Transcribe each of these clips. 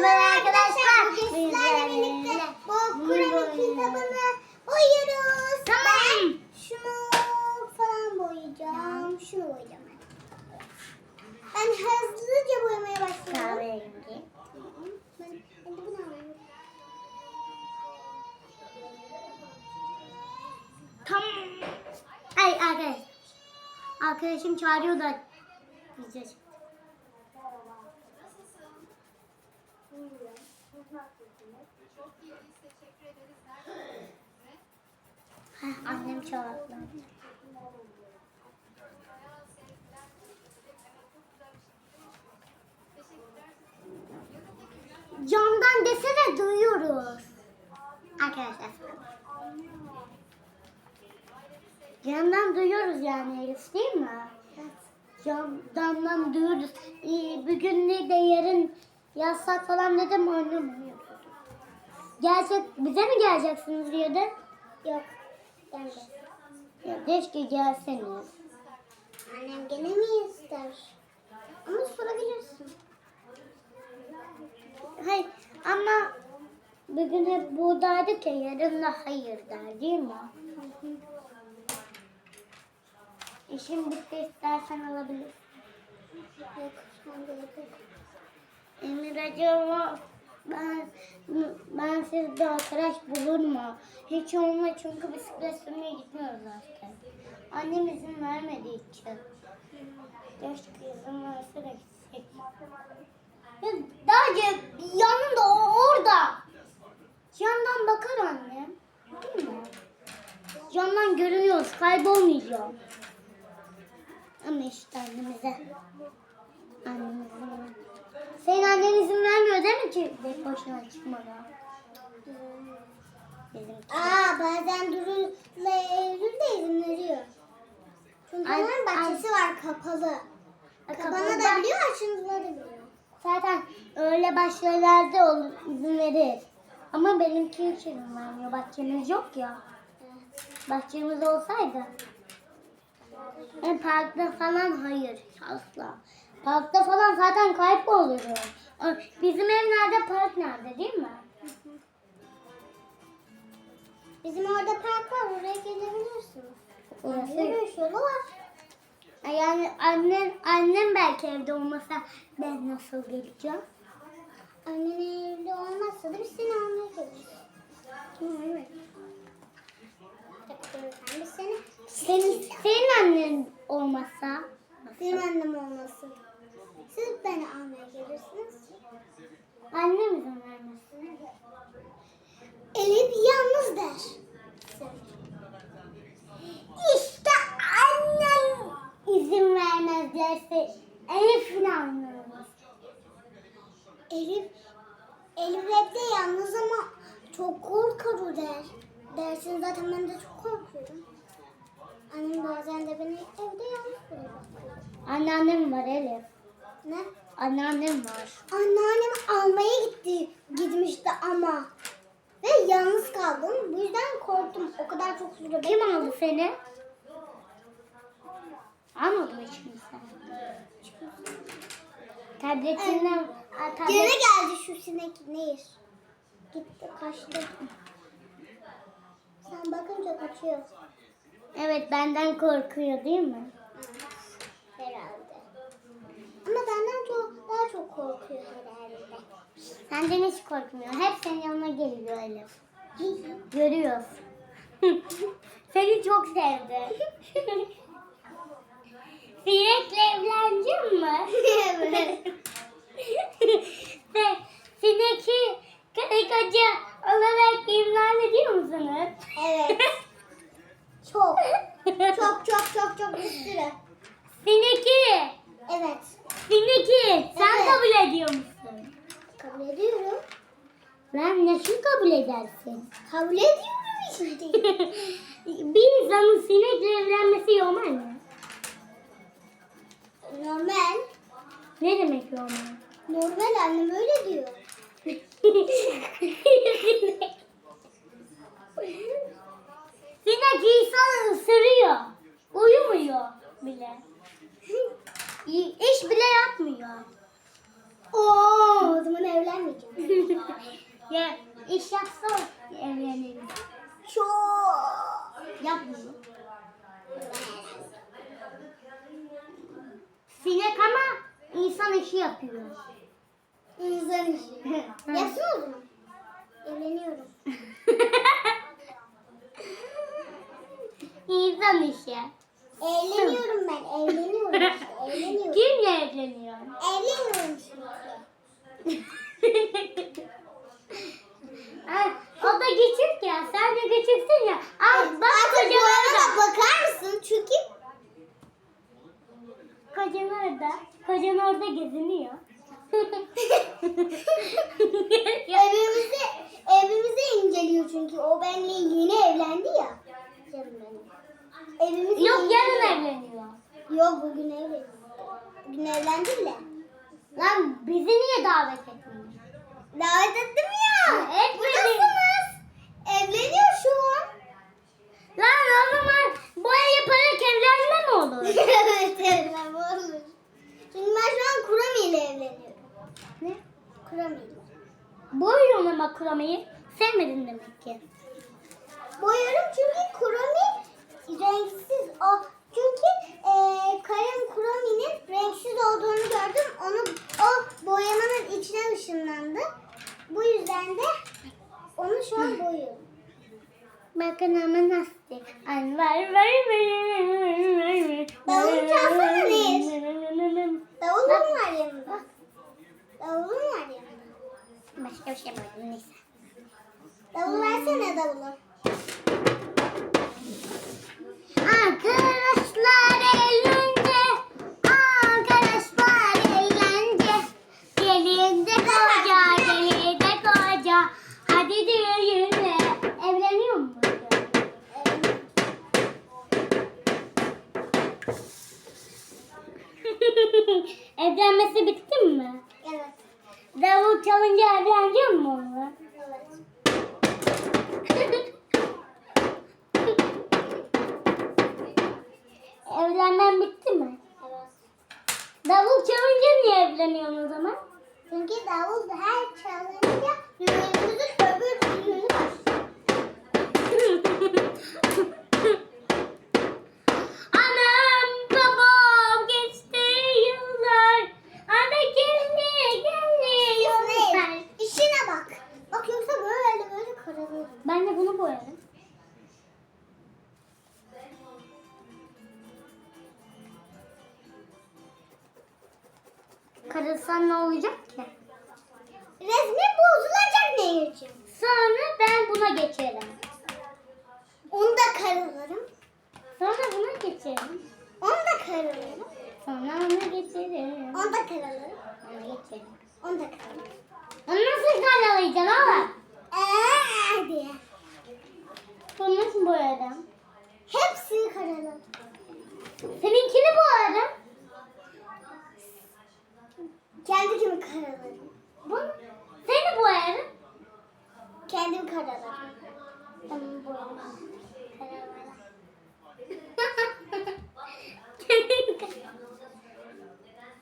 Merhaba arkadaşlar. Bugün sizlerle birlikte bu boyuyoruz. kitabını boyuyoruz. Tamam. Ben şunu falan boyayacağım. Şunu boyayacağım ben. Ben hızlıca boyamaya başlıyorum. Kahverengi. Ben, ben de bunu alayım. Tam. Ay arkadaş. Arkadaşım çağırıyor da. Bize. Heh, annem çağırdı. Camdan desene duyuyoruz. Arkadaşlar. Camdan duyuyoruz yani Elif değil mi? Camdan duyuyoruz. Ee, bugün ne de yarın yasak falan dedim uyuyordu. Gelecek, bize mi geleceksiniz diyordu? Yok. Geldi. Ya keşke gelseniz. Annem gene mi ister? Ama sorabilirsin. Hayır ama bugün hep buradaydık ya yarın da hayır der değil mi? İşim bitti istersen alabilirsin. Yok. An gerek yok. Emir ben ben sizde arkadaş bulur mu? Hiç olma çünkü bisiklet sürmeye gitmiyoruz artık. Annem izin vermediği için. Keşke izin verse de gitsek. Daha yanında orada. Yandan bakar annem. Değil? Yandan görünüyoruz kaybolmayacağım. Ama işte annemize. Annem izin vermiyor. Senin annen izin vermiyor değil mi ki tek başına çıkmana? Bizimki. Aa bazen Duru'la Eylül de izin veriyor. Çünkü Ay- onların bahçesi var kapalı. Kabana da biliyor, açıntıları biliyor. Zaten öyle başlarda olur, izin verir. Ama benimki hiç izin vermiyor. Bahçemiz yok ya. Bahçemiz olsaydı. Yani parkta falan hayır asla. Parkta falan zaten kaybolurum. Bizim ev nerede, park nerede değil mi? Bizim orada park var, oraya gelebilirsin. Orası Yürüyüş yolu var. Yani annem, annem belki evde olmasa ben nasıl geleceğim? Annen evde olmazsa da biz seni almaya geliriz. Evet. Biz seni... Senin, senin annen olmasa Benim annem olmasın. Siz beni almaya gelirsiniz. annem izin vermesin. Elif yalnız der. İşte annem izin vermez derse Elif'in anlamaz. Elif, Elif evde yalnız ama çok korkar der. Dersin zaten ben de çok korkuyorum. Annem bazen de beni evde yalnız bırakıyor. Anneannem var Elif. Ne? Anneannem var. Anneannem almaya gitti, gitmişti ama. Ve yalnız kaldım. Bu yüzden korktum. O kadar çok süre Kim aldı seni? Almadı mı hiç kimse? Tabletinden Aa, tablet- Gene geldi şu sinek nehir. Gitti kaçtı. Sen bakınca kaçıyor. Evet benden korkuyor değil mi? Herhalde. Ama benden çok daha çok korkuyor herhalde. Senden hiç korkmuyor. Hep senin yanına geliyor Elif. Görüyoruz. Seni çok sevdi. Sinekle evlenecek mi? evet. Sinek'i karı koca olarak ilan ediyor musunuz? Evet. Çok. Çok çok çok çok bir sürü. Sinek'i, Evet. Sinek'i sen Evet. kabul ediyor musun? Kabul ediyorum. Ben nasıl kabul edersin? Kabul ediyorum işte. Bir insanın sinekle evlenmesi normal mi? Normal. Ne demek normal? Normal annem öyle diyor. Sinek insanı ısırıyor. Uyumuyor bile. İş bile yapmıyor. Oo, o zaman evlenmeyeceğim. Ya iş yapsa evleniriz. Çok. Yap bunu. Sinek ama insan işi yapıyor. İşi. Yapsın o zaman. Evleniyorum. insan işi. Evleniyorum ben. Evleniyorum işte. Evleniyorum. Kimle evleniyor? Evleniyorum şimdi. Ay, o da küçük ya. Sen de küçüksün ya. Al bak Artık bu arada orada. bakar mısın? Çünkü Kocan orada. Kocan orada geziniyor. Evimizi evimizi inceliyor çünkü o benimle yeni evlendi ya. Canım benim. Evimizi Yok yarın evleniyor. Yok bugün evlendi. Bugün evlendi bile. Lan bizi niye davet etmiyor? Davet ettim ya. Etmedi. Buradasınız. Evleniyor şu an. Lan o zaman boya yaparak evlenme mi olur? evet evlenme olur. Çünkü ben şu an Kurami ile evleniyorum. ne? Kurami ile. Boyuyorum ama. Sevmedin demek ki. Boyarım çünkü Kurami renksiz. O çünkü e, kalem Kurami'nin renksiz olduğunu gördüm. Onu o boyamanın içine ışınlandı. Bu yüzden de onu şu an boyuyorum. Bakın ama nasıl? Ay var var var Davul çalsana Nehir. Davulun var yanında. Davulun var yanında. Başka bir şey boyadım neyse. Davul versene davulu. Arkadaşlar eğlence, arkadaşlar eğlence. Gelinde koca, gelinde koca. Hadi düğüne. Evleniyor mu? Evlenmesi bitti mi? Davul çalınca evlenecek mi? Evet. Evlenmen bitti mi? Evet. Davul çalınca niye evleniyorsun o zaman? Çünkü davul her çalınca düğünümüzün öbür düğünü Karılsan ne olacak ki? Resmi bozulacak ne için? Sonra ben buna geçerim. Onu da kararırım. Sonra buna geçerim. Onu da kararırım. Sonra ona geçerim. Onu da kararırım. Ona geçerim. Onu da kararırım. Onu nasıl karalayacaksın oğlum? Eee diye. Bunu nasıl boyadım? Hepsini kararırım. Seninkini boyadım. Kendi kimi kararırım. Bunu seni boyarım. Kendim kararırım. Ben boyarım.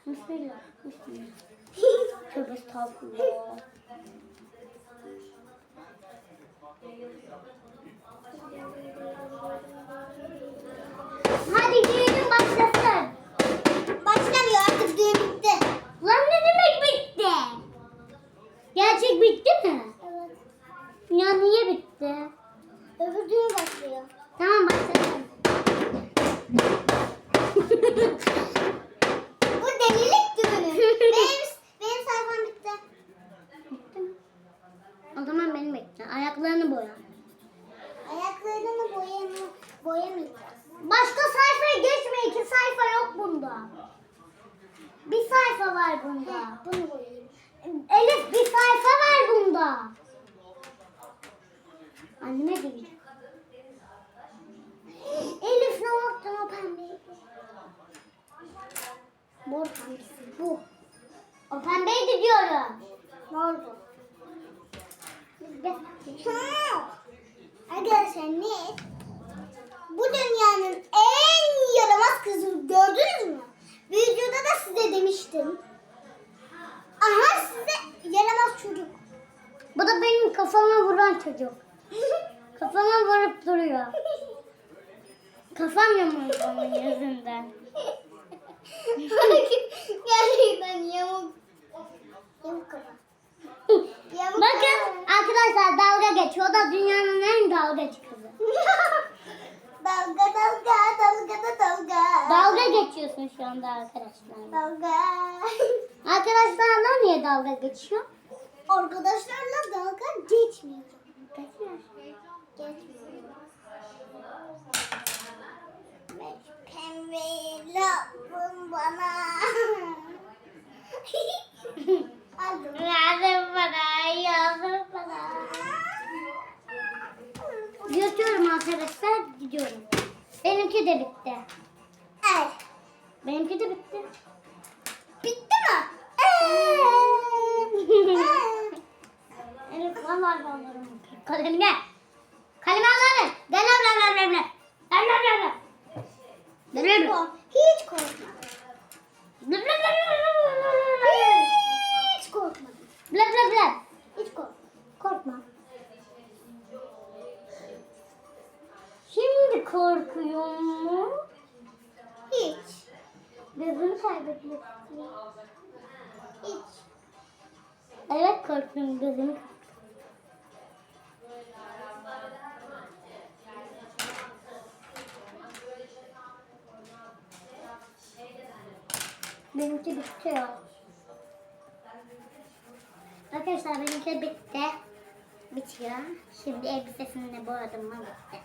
Bismillah. Bismillah. Tövbe estağfurullah. Hadi düğünün başlasın. Başlamıyor artık düğün bitti. Lan ne demek bitti? Gerçek bitti mi? Evet. Ya niye bitti? Öbür düğün başlıyor. Tamam başlasın. Bu delilik düğünü. benim, benim sayfam bitti. Bitti mi? O zaman benim bitti. Ayaklarını boya. Ayaklarını boyamı, boyamayacağız. Başka sayfaya geçme. İki sayfa yok bunda. Bir sayfa var bunda. Ha, bunu boyayayım. Elif bir sayfa var bunda. Anneme diyeceğim. Elif ne yaptın o pembeyi? Mor pembesi bu. O pembeydi diyorum. Ne oldu? Arkadaşlar ne? Bu dünyanın en yaramaz kızı gördünüz mü? Videoda da size demiştim. Aha size yaramaz çocuk. Bu da benim kafama vuran çocuk. Kafama vurup duruyor. Kafam yamuldu onun yüzünden. Gerçekten yamuk. Yamuk kafa. Bakın arkadaşlar dalga geçiyor. O da dünyanın en dalgacı kızı. dalga dalga dalga da dalga. Dalga geçiyorsun şu anda arkadaşlar. Dalga. Arkadaşlarla niye dalga geçiyor? Arkadaşlarla dalga geçmiyor. Geçmiyor. Pembe lazım bana. Aldım. Yardım bana, yardım bana. Yatıyorum arkadaşlar, gidiyorum. Benimki de bitti. Evet. Benimki de bitti. Bitti mi? Elif vallahi alırım. Kalemine. Kalemi alırım. Korkuyor mu? Hiç. Gözünü kaybediyor. Hiç. Evet korkuyorum gözümü Benimki bitti ya. Arkadaşlar benimki bitti. Bitiyor. Şimdi elbisesini de boyadım mı bitti.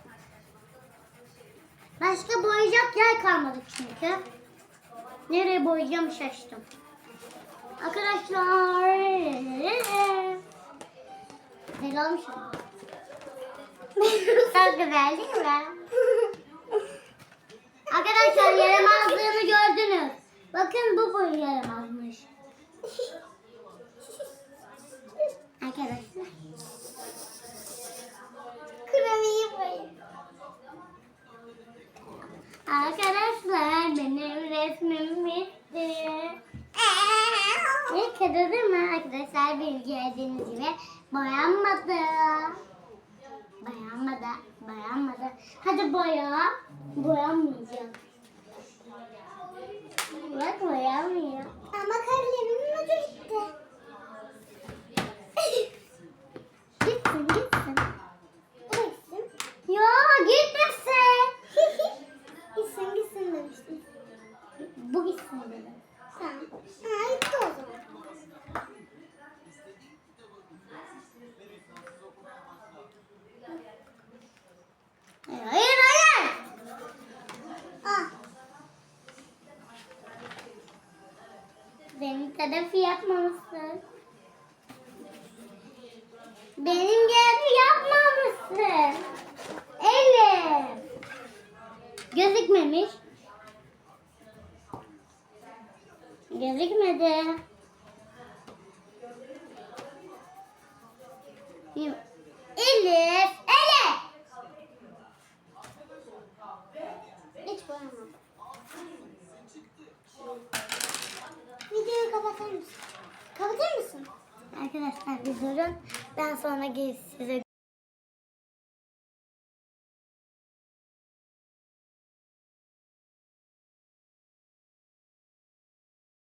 Başka boyayacak yer kalmadı çünkü. Nereye boyayacağım şaştım. Arkadaşlar. Güzel olmuş mu? Çok güzel değil mi? Arkadaşlar yaramazlığını gördünüz. Bakın bu boy yaramazmış. Arkadaşlar. Kremeyi boyayın. Arkadaşlar benim resmim bitti. İlk kere değil mi arkadaşlar bir gördüğünüz gibi boyanmadı. Boyanmadı. Boyanmadı. Hadi boya. Boyanmayacağım. Bak Tarafı yapmamışsın. Benim gibi yapmamışsın. Elif. Gözükmemiş. Gözükmedi. Elif. Elif. Hiç boyamadım. Videoyu durun. Ben sonra size